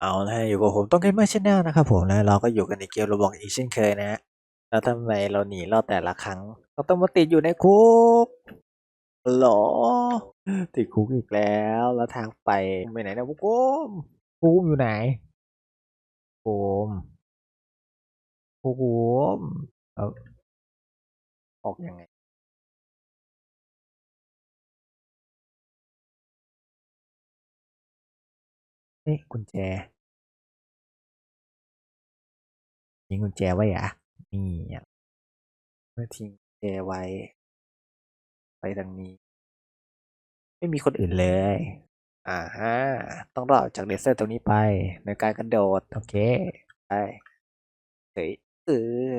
เอาละอยู่กับผมต้องเกมเมอร์ชแนลนะครับผมแล้วเราก็อยู่กันในเกมโรบอกอีกเช่นเคยนะฮะแล้วทำไมเราหนีรอดแต่ละครั้งเราต้องมาติดอยู่ในคุกหรอติดคุกอีกแล้ว แล้วทางไปไปไหนนะพวกผมภูมิอยู่ไหนภูมิภูมิเอาออกยังไง เอ๊ะกุญแจทิ้งกุญแจไว้เหรอะนี่อะเมื่อทิ้งกุญแจไว้ ไปทางนี้ ไม่มีคนอื่นเลย อ่าฮะต้องรอดจากเลเซอร์ตรงนี้ไป ในการกระโดด โอเคไปเฮ้ยเออ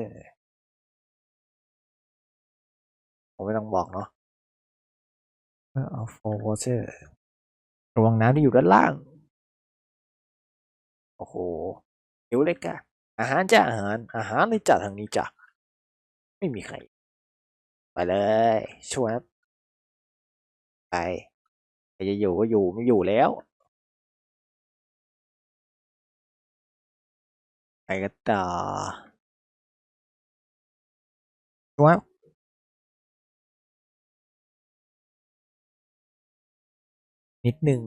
ผมไม่ต้องบอกเนาะเอาโฟร์วอเชอร์ระวังน้ำที่อยู่ด้านล่าง โอ้โหหิวเลยกะอาหารจ้ะอาหาร อาหารเลยจ้ะทางนี้จ้ะไม่มีใคร ไปเลยชวยไปใครจะอยู่ก็อยู่ไม่อยู่แล้วไปกันต่อชวยนิดหนึ่ง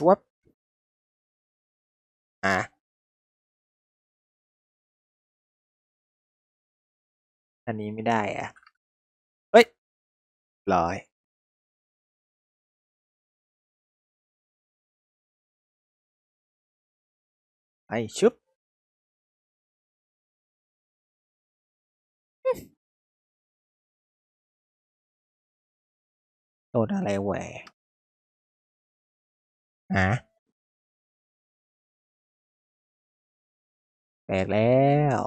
ชวบอะอันนี้ไม่ได้อะเฮ้ยร้อยไอชุบโดนอะไรแหว อะแตกแล้ว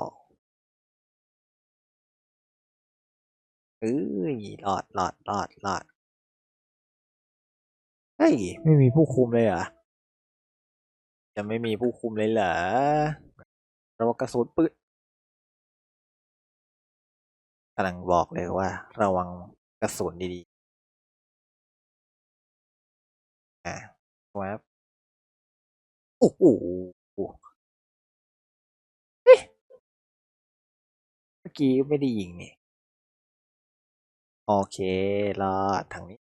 เอ้ยหลอดหลอดหลอดหลอดเฮ้ย ไม่มีผู้คุมเลยเหรอ จะไม่มีผู้คุมเลยเหรอเรากระสุนปืนกำลังบอกเลยว่า ระวังกระสุนดี อะวับโอ้โหเมื่อกี้ไม่ได้ยิงนี่ โอเครอดทางนี้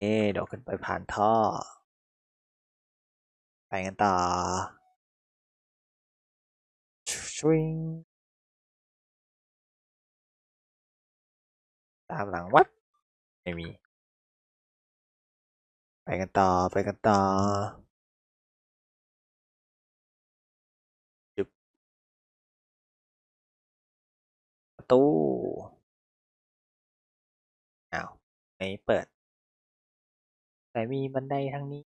เอ๊เดี๋ยวขึ้นไปผ่านท่อ ไปกันต่อชวิงตามหลังวัด ไม่มี ไปกันต่อไปกันต่อจึบประตูอ้าวไม่เปิด แต่มีบันไดทางนี้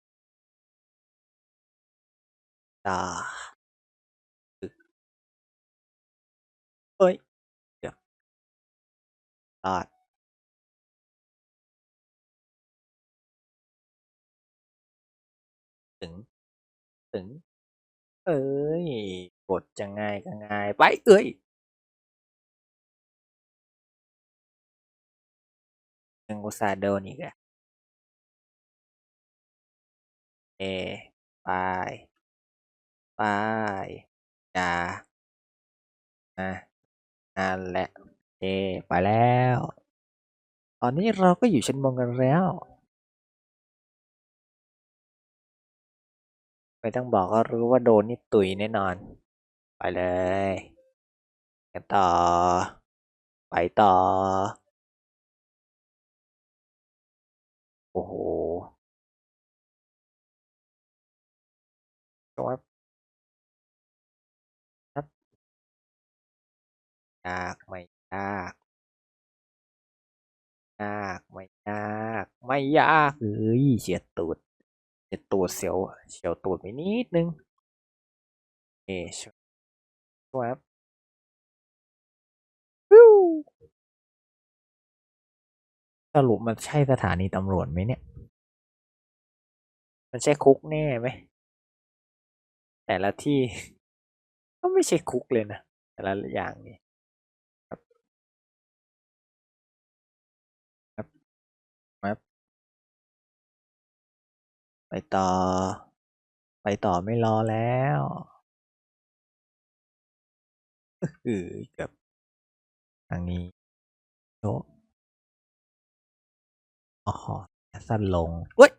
ต่อเอ้ยเดี๋ยวรอด ถึง เอ้ย กดจะง่ายก็ง่ายไปเอ้ยยังอุตส่าห์โดนอีกอะเอไปไปอย่านะนั่นแหละเอไปแล้ว ตอนนี้เราก็อยู่ชั้นบนกันแล้ว ไม่ต้องบอกก็รู้ว่าโดนนี่ตุยแน่นอน ไปเลยกันต่อ ไปต่อ โอ้โหครับครับยากไม่ยากยากไม่ยาก ไม่ยากเอ้ยเฉียดตูด เฉียดตูดเสียวเฉียวตูดไปนิดนึงเอชวยครับสรุปมันใช่สถานีตำรวจไหมเนี่ย มันใช่คุกแน่ไหม แต่ละที่ ก็ไม่ใช่คุกเลยนะ แต่ละอย่างนี่ ไปต่อ ไปต่อไม่รอแล้วอือกือบทางนี้โตอ๋อสั้นลงเว้ย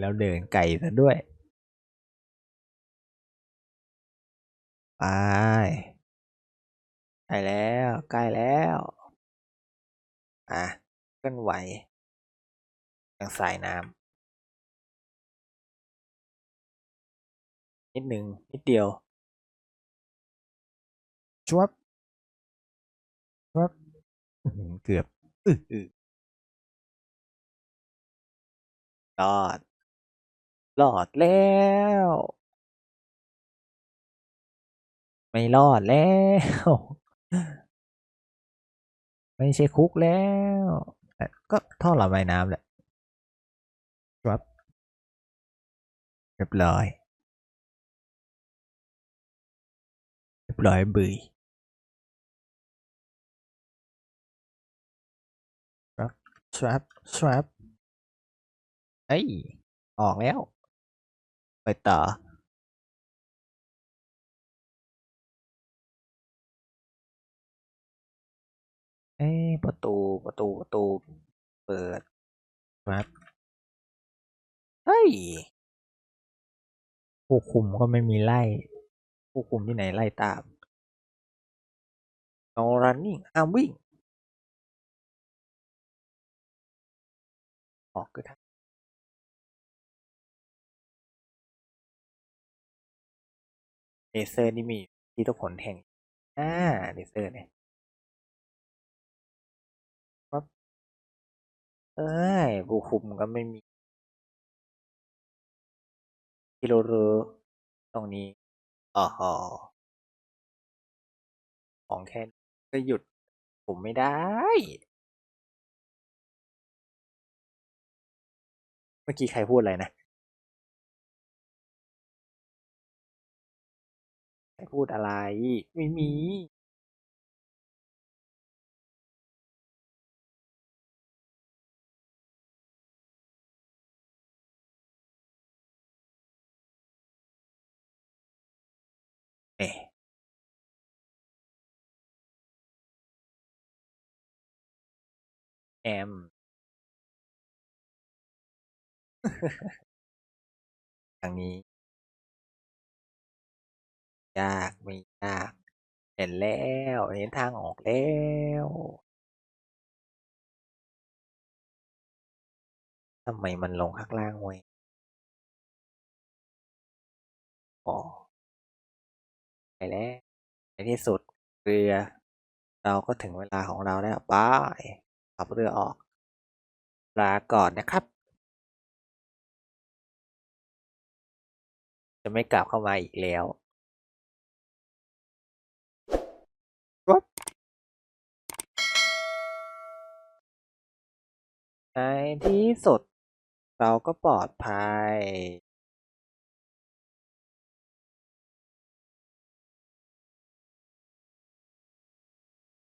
แล้วเดินไกลซะด้วย ไปใกล้แล้วใกล้แล้วอะเคลื่อนไหวอย่างสายน้ำนิดหนึ่งนิดเดียวชวบชวบอื้อหือเกือบอื้อหือรอดรอดแล้ว ไม่รอดแล้ว ไม่ใช่คุกแล้ว ก็ท่อระบายน้ำแหละครับเรียบร้อยเรียบร้อยบุยครับสว a ปสว a ปเฮ้ย ออกแล้ว ไปต่อ เอ้ประตูประตูประตูเปิดครับเฮ้ยผู้คุมก็ไม่มีไล่ ผู้คุมที่ไหนไล่ตาม no running ห้ามวิ่ง ออกก็ได้เลเซอร์นี่มีที่ทุกคนแห่งอ่าเลเซอร์เนี่ย เอ้ยผู้คุมก็ไม่มีที่เรารู้ตรงนี้อ๋อของแค่ก็หยุด ผมไม่ได้ เมื่อกี้ใครพูดอะไรนะใครพูดอะไร ไม่มี แอมทางนี้ ยากไม่ยาก เห็นแล้วเห็นทางออกแล้วทำไมมันลงข้างล่างเว้ยอ๋อไปแล้วในที่สุดเรือ เราก็ถึงเวลาของเราแล้วบาย ขับเรือออก ลาก่อนนะครับ จะไม่กลับเข้ามาอีกแล้ววับในที่สุดเราก็ปลอดภัย